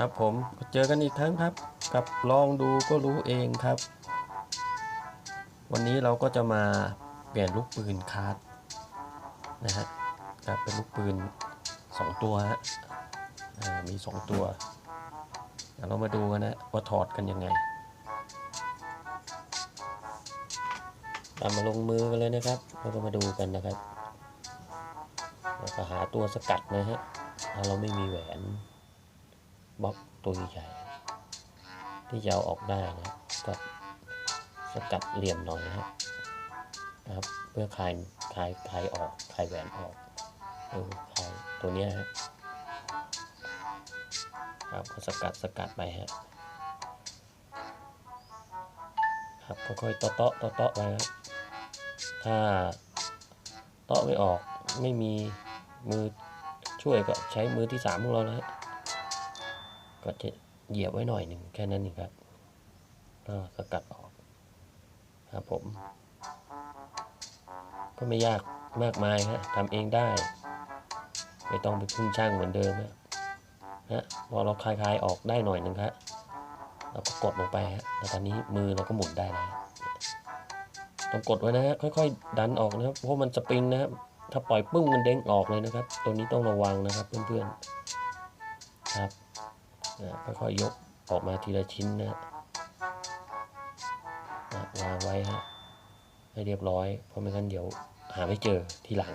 ครับผมเจอกันอีกครั้งครับ กับลองดูก็รู้เองครับ วันนี้เราก็จะมาเปลี่ยนลูกปืนคาร์ดนะฮะครับเป็นลูกปืน 2 ตัวฮะมี 2 ตัวเดี๋ยวเรามาดูกันนะว่าถอดกันยังไงตามมาลงมือกันเลยนะครับเราก็มาดูกันนะครับเราก็หาตัวสกัดนะฮะถ้าเราไม่มีแหวน บล็อกตัวใหญ่ ที่จะเออกได้นะก็สกัดเหลี่ยมหน่อยนะครับ เพื่อคลายคลายคลายออกคลายแหวนออกเออคลายตัวเนี้ยฮะครับก็สกัดสกัดไปฮะครับค่อยๆเตาะเตาะเตาะเตาะไปครับถ้าเตาะไม่ออกไม่มีมือช่วยก็ใช้มือที่สามของเรานะฮะ ก็จะเหยียบไว้หน่อยหนึ่งแค่นั้นเองครับสกัดออกครับผม ก็ไม่ยากมากมายฮะทำเองได้ ไม่ต้องไปพึ่งช่างเหมือนเดิมนะฮะพอเราคลายๆออกได้หน่อยหนึ่งครับเราก็กดลงไปฮะแล้วตอนนี้มือเราก็หมุนได้แล้วต้องกดไว้นะฮะค่อยๆดันออกนะครับเพราะมันสปริงนะครับถ้าปล่อยปึ้งมันเด้งออกเลยนะครับ ตัวนี้ต้องระวังนะครับเพื่อนๆครับ อ่าค่อยๆยกออกมาทีละชิ้นนะฮะวางไว้ฮะให้เรียบร้อย เพราะไม่งั้นเดี๋ยวหาไม่เจอทีหลัง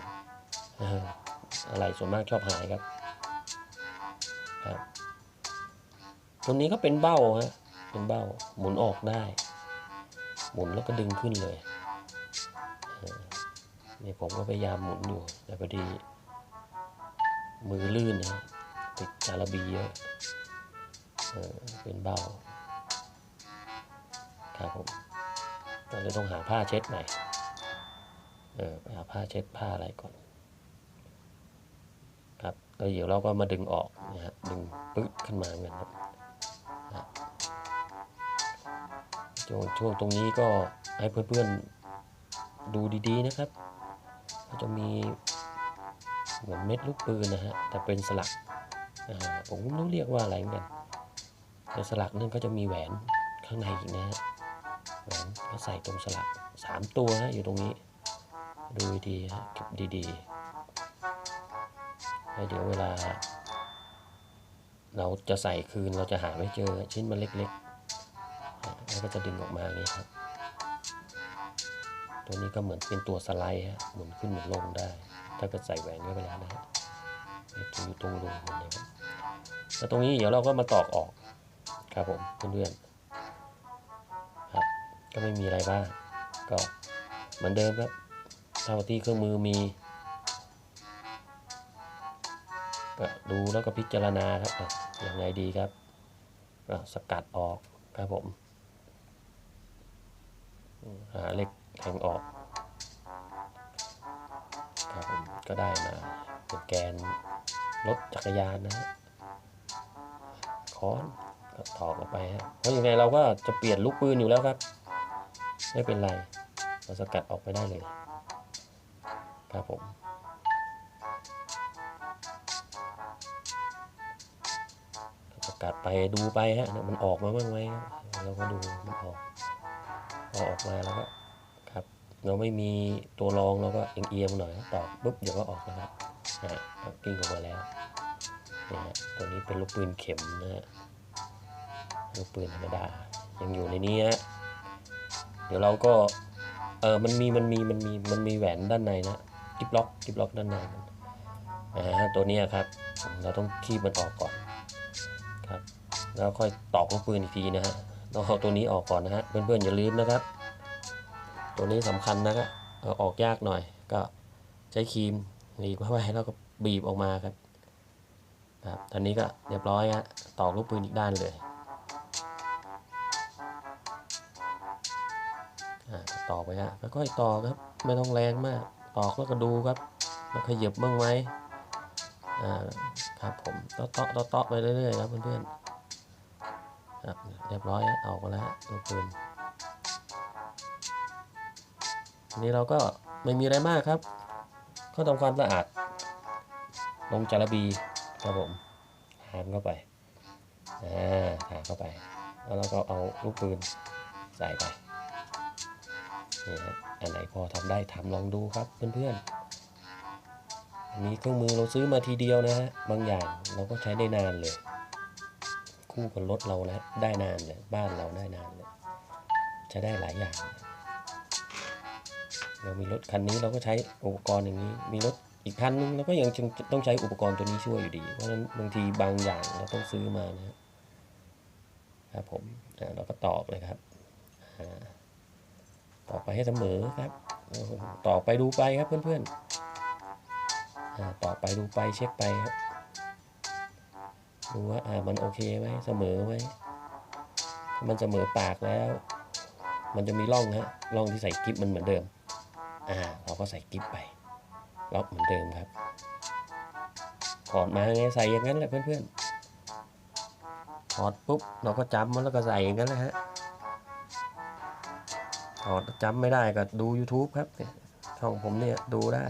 อะไรส่วนมากชอบหายครับครับตรงนี้ก็เป็นเบ้าฮะเป็นเบ้าหมุนออกได้ หมุนแล้วก็ดึงขึ้นเลยเนี่ผมก็พยายามหมุนอยู่แต่พอดี มือลื่นนะติดจาระบีเยอะ ป็นเบาครับผมเราจะต้องหาผ้าเช็ดหน่อยเออไปหาผ้าเช็ดผ้าอะไรก่อน ครับแล้วเดี๋ยวเราก็มาดึงออกนะฮะดึงปึ๊กขึ้นมาเหมือนกันครับนะช่วงช่วงตรงนี้ก็ให้เพื่อนๆดูดีๆนะครับก็จะมีเหมือนเม็ดลูกปืนนะฮะแต่เป็นสลักผมไม่รู้เรียกว่าอะไรเหมือนกัน แต่สลักนั่นก็จะมีแหวนข้างในอีกนะฮะแหวนก็ใส่ตรงสลักสามตัวฮะอยู่ตรงนี้ ดูดีฮะเก็บดีๆแล้วเดี๋ยวเวลา เราจะใส่คืนเราจะหาไม่เจอชิ้นมันเล็กๆแล้วก็จะดึงออกมาอย่างนี้ครับ ตัวนี้ก็เหมือนเป็นตัวสไลด์ฮะหมุนขึ้นหมุนลงได้ ถ้าเกิดใส่แหวนเข้าไปแล้วนะฮะอยู่ตรงรูมันเลยครับแล้วตรงนี้เดี๋ยวเราก็มาตอกออก ครับผมเพื่อนๆครับ ก็ไม่มีอะไรบ้างก็เหมือนเดิมครับเท่าที่เครื่องมือมีก็ดูแล้วก็พิจารณาครับอะยังไงดีครับก็สกัดออกครับผมหาเหล็กแทงออกครับผมก็ได้มาเป็นแกนรถจักรยานนะฮะค้อน ถอกออกไปฮะเพราะยังไงเราก็จะเปลี่ยนลูกปืนอยู่แล้วครับ ไม่เป็นไร เราสกัดออกไปได้เลย ครับผมสกัดไปดูไปฮะมันออกมาบ้างไหมเราก็ดูมันออกพอออกมาแล้วก็ครับ เราไม่มีตัวรองเราก็เอียงๆหน่อยตอกปุ๊บเดี๋ยวก็ออกนะครับนะฮะกิ้งออกมาแล้วเนี่ยฮะตัวนี้เป็นลูกปืนเข็มนะฮะ ลูกปืนธรรมดายังอยู่ในนี้ฮะเดี๋ยวเราก็เออมันมีมันมีมันมีมันมีแหวนด้านในนะกิบล็อกกิบล็อกด้านในนอ่าตัวนี้ครับ เราต้องคีบมันออกก่อนครับ แล้วค่อยตอกลูกปืนอีกทีนะฮะต้องเอาตัวนี้ออกก่อนนะฮะเพื่อนๆอย่าลืมนะครับ ตัวนี้สำคัญนะครับเอาออกยากหน่อย ก็ใช้ครีมหนีบเข้าไปแล้วก็บีบออกมาครับครับตอนนี้ก็เรียบร้อยฮะตอกลูกปืนอีกด้านเลย ต่อไปฮะค่อยๆต่อครับ ไม่ต้องแรงมาก ตอกแล้วก็ดูครับมันขยับบ้างไหมอ่าครับผมเตาะเตาะเตาะเตาะไปเรื่อยๆครับเพื่อนๆครับเรียบร้อยฮะเอาไปแล้วฮะลูกปืนอันนี้เราก็ไม่มีอะไรมากครับ ก็ทำความสะอาด ลงจาระบีครับผมหามเข้าไปอ่าถ่ายเข้าไป แล้วเราก็เอาลูกปืนใส่ไป อันไหนพอทำได้ทำลองดูครับเพื่อนๆอันนี้เครื่องมือเราซื้อมาทีเดียวนะฮะบางอย่างเราก็ใช้ได้นานเลย คู่กับรถเราแล้วได้นานเลยบ้านเราได้นานเลยใช้ได้หลายอย่างเรามีรถคันนี้เราก็ใช้อุปกรณ์อย่างนี้ มีรถอีกคันนึงเราก็ยังต้องใช้อุปกรณ์ตัวนี้ช่วยอยู่ดี เพราะฉะนั้นบางทีบางอย่างเราต้องซื้อมานะครับผมเราก็ตอกเลยครับอ่า ต่อไปให้เสมอครับ ต่อไปดูไปครับเพื่อนๆอ่อไปดูไปเช็คไปครับดูว่าอ่ามันโอเคไหมเสมอไหมมันเสมอปากแล้ว มันจะมีร่องฮะร่องที่ใส่กิ๊บมันเหมือนเดิม อ่า เราก็ใส่กิ๊บไปล็อกเหมือนเดิมครับถอดมาไงใส่อย่างนั้นแหละเพื่อนๆถอดปุ๊บเราก็จำมันแล้วก็ใส่อย่างนั้นแหละฮะ ถอดจำไม่ได้ก็ดู YouTube ครับเนี่ยช่องผมเนี่ยดูได้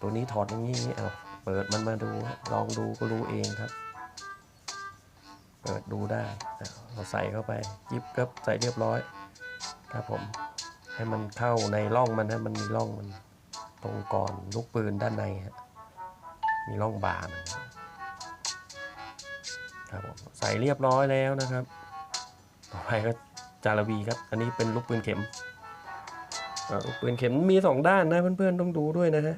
ตัวนี้ถอดอย่างนี้เอาเปิดมันมาดูลองดูก็รู้เองครับ เปิดดูได้เราใส่เข้าไปยิบกับใส่เรียบร้อยครับผมให้มันเข้าในร่องมันนะมันมีร่องมันตรงก่อนลูกปืนด้านในฮะมีร่องบาร์มันครับผมใส่เรียบร้อยแล้วนะครับ ต่อไปก็ จาระบีครับ อันนี้เป็นลูกปืนเข็มอ่าลูกปืนเข็มมีสองด้านนะเพื่อนๆต้องดูด้วยนะฮะ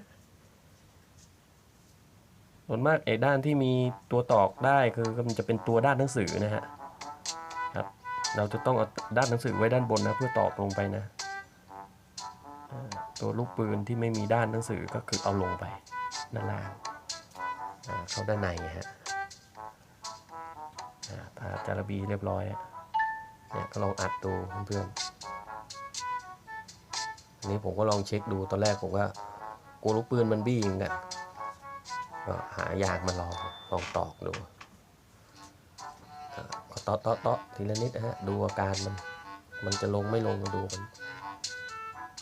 ส่วนมากไอ้ด้านที่มีตัวตอกได้คือมันจะเป็นตัวด้านหนังสือนะฮะครับ เราจะต้องเอาด้านหนังสือไว้ด้านบนนะเพื่อตอกลงไปนะ ตัวลูกปืนที่ไม่มีด้านหนังสือก็คือเอาลงไปด้านล่างอ่าเข้าด้านในฮะอ่าถ้าจารบีเรียบร้อยอะ เนี่ยก็ลองอัดดูเพื่อนๆอันนี้ผมก็ลองเช็คดูตอนแรกผมก็กลัวลูกปืนมันบี้เหมือนกันก็หายางมาลองลองตอกดูก็เตาะเตาะเตาะทีละนิดนะฮะดูอาการมัน มันจะลงไม่ลงมาดูมัน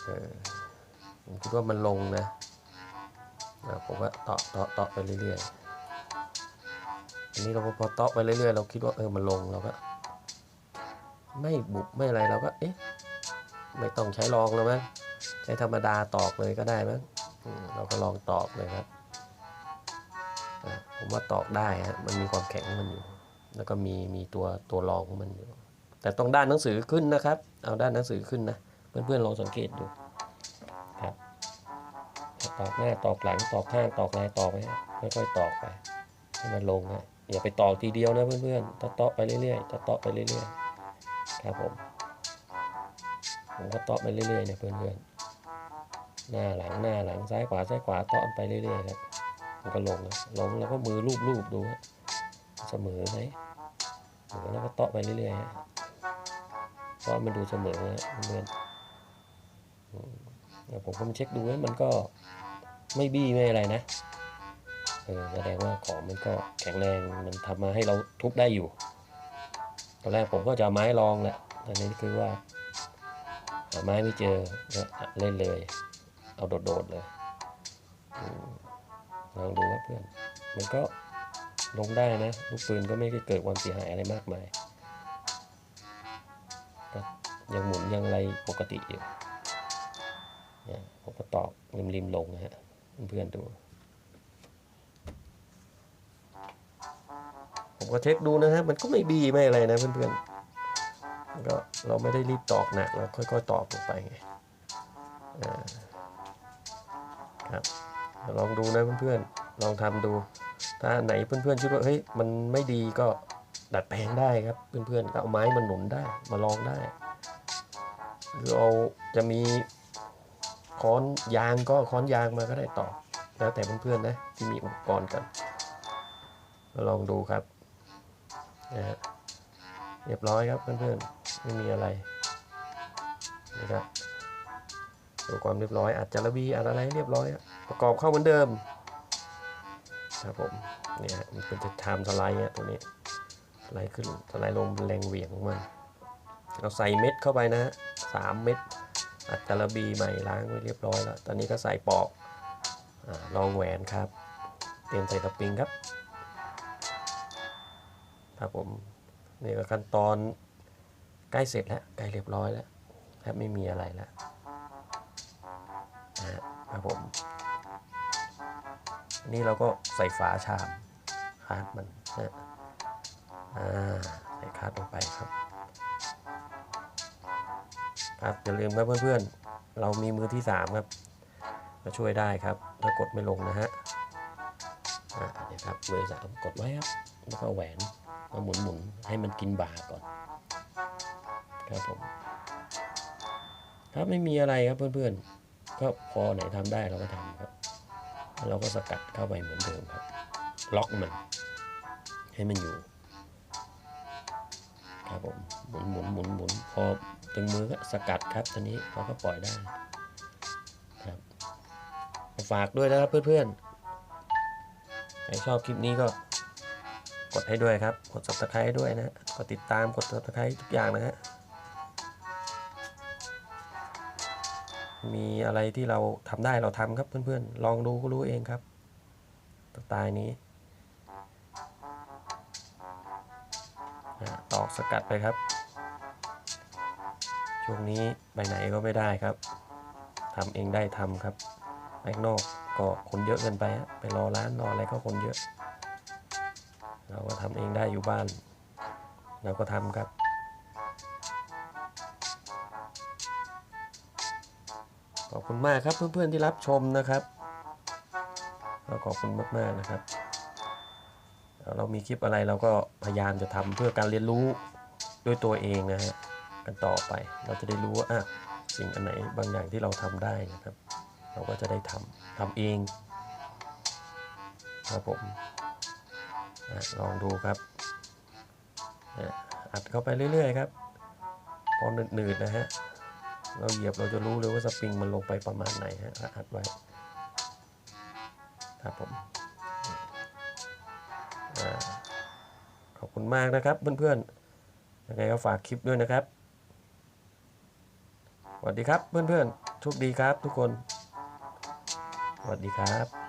เออผมคิดว่ามันลงนะผมก็เตาะเตาะเตาะไปเรื่อยๆอันนี้เราพอเตาะไปเรื่อยๆ เราคิดว่าเออมันลงเราก็ ไม่บุบไม่อะไรเราก็เอ๊ะไม่ต้องใช้ลองแล้วมั้งใช้ธรรมดาตอกเลยก็ได้มั้งเราก็ลองตอกเลยครับผมว่าตอกได้ฮะมันมีความแข็งของมันอยู่ แล้วก็มีมีตัวตัวรองของมันอยู่ แต่ต้องด้านหนังสือขึ้นนะครับ เอาด้านหนังสือขึ้นนะเพื่อนๆลองสังเกตดูครับตอกหน้าตอกหลังตอกข้างตอกอะไรตอกไปฮะค่อยๆตอกไปให้มันลงนะอย่าไปตอกทีเดียวนะเพื่อนๆตะเตาะไปเรื่อยๆตะเตาะไปเรื่อยๆ ครับผม ผมก็เตาะไปเรื่อยๆเนี่ยเพื่อนๆ หน้าหลังหน้าหลังซ้ายขวาซ้ายขวาเตาะไปเรื่อยๆครับมันก็ลงนะลงแล้วก็มือลูบๆดูฮะเสมอไหมเสมอแล้วก็เตาะไปเรื่อยๆฮะเตาะมันดูเสมอฮะเพื่อนๆผมก็มาเช็คดูว่ามันก็ไม่บี้ไม่อะไรนะ เออแสดงว่าของมันก็แข็งแรงมันทำมาให้เราทุบได้อยู่ ตอนแรกผมก็จะเอาไม้ลองแหละตอนนี้คือว่าหาไม้ไม่เจอเล่นเลย เอาโดดๆเลยลองดูครับเพื่อน มันก็ลงได้นะลูกปืนก็ไม่ได้เกิดความเสียหายอะไรมากมายยังหมุนยังอะไรปกติอยู่ผมก็ตอกริมๆลงนะฮะเพื่อนๆดู ผมก็เช็คดูนะฮะมันก็ไม่บีไม่อะไรนะเพื่อนๆมันก็เราไม่ได้รีบตอกหนักเราค่อยๆตอกลงไปไงอ่าครับลองดูนะเพื่อนๆลองทำดู ถ้าไหนเพื่อนๆคิดว่าเฮ้ยมันไม่ดีก็ดัดแปลงได้ครับเพื่อนๆก็เอาไม้มาหนุนได้มาลองได้หรือเอาจะมีค้อนยางก็ค้อนยางมาก็ได้ต่อ แล้วแต่เพื่อนๆนะที่มีอุปกรณ์กันมาลองดูครับ นะฮะเรียบร้อยครับเพื่อนๆไม่มีอะไรนะครับดูความเรียบร้อยอาจจะระบีอาจอะไรเรียบร้อยอะประกอบเข้าเหมือนเดิมครับผมเนี่ยมันเป็นจะทม์สไลด์อะตัวนี้สไลด์ขึ้นสไลด์ลงแรงเหวี่ยงของมันเราใส่เม็ดเข้าไปนะฮะสามเม็ดอัดจาระบีใหม่ล้างไว้เรียบร้อยแล้วตอนนี้ก็ใส่ปอกอลองแหวนครับ เตรียมใส่สปริงครับ ครับผมนี่ก็ขั้นตอนใกล้เสร็จแล้วใกล้เรียบร้อยแล้วแทบไม่มีอะไรแล้วนะครับผมนนี่เราก็ใส่ฝาชามคาดมันนะอ่าใส่คาดลงไปครับครับอย่าลืมครับเพื่อนๆ เรามีมือที่ 3 ครับมาช่วยได้ครับ ถ้ากดไม่ลงนะฮะอ่าเนี่ยครับมือสามกดไว้ครับ แล้วก็แหวน มาหมุนหมุนๆให้มันกินบ่าก่อน ครับผม ครับไม่มีอะไรครับเพื่อนๆ ก็พอไหนทำได้เราก็ทำครับแล้วเราก็สกัดเข้าไปเหมือนเดิมครับ ล็อกมัน ให้มันอยู่ ครับผม หมุนหมุนหมุนหมุนพอถึงมือก็สกัดครับตอนนี้เราก็ปล่อยได้ครับฝากด้วยนะครับเพื่อนๆ ใครชอบคลิปนี้ก็ กดให้ด้วยครับ กด subscribe ให้ด้วยนะ กดติดตาม กด subscribe ทุกอย่างนะฮะ มีอะไรที่เราทำได้เราทำครับเพื่อนๆ ลองดูก็รู้เองครับสไตล์นี้ตอกสกัดไปครับ ช่วงนี้ไปไหนก็ไม่ได้ครับทำเองได้ทำครับไปข้างนอกก็คนเยอะเกินไปฮะไปรอร้านรออะไรก็คนเยอะ เราก็ทำเองได้อยู่บ้าน เราก็ทำครับ ขอบคุณมากครับเพื่อนๆที่รับชมนะครับก็ขอบคุณมากๆนะครับแล้วเรามีคลิปอะไรเราก็พยายามจะทำเพื่อการเรียนรู้ด้วยตัวเองนะฮะกันต่อไปเราจะได้รู้ว่าอะสิ่งอันไหนบางอย่างที่เราทำได้นะครับ เราก็จะได้ทำทำเองครับผม ลองดูครับอัดเข้าไปเรื่อยๆครับพอหนืดๆนะฮะเราเหยียบเราจะรู้เลยว่าสปริงมันลงไปประมาณไหนฮะแล้วอัดไว้ครับผมอขอบคุณมากนะครับเพื่อนๆยังไงก็ฝากคลิปด้วยนะครับสวัสดีครับเพื่อนๆโชคดีครับทุกคนสวัสดีครับ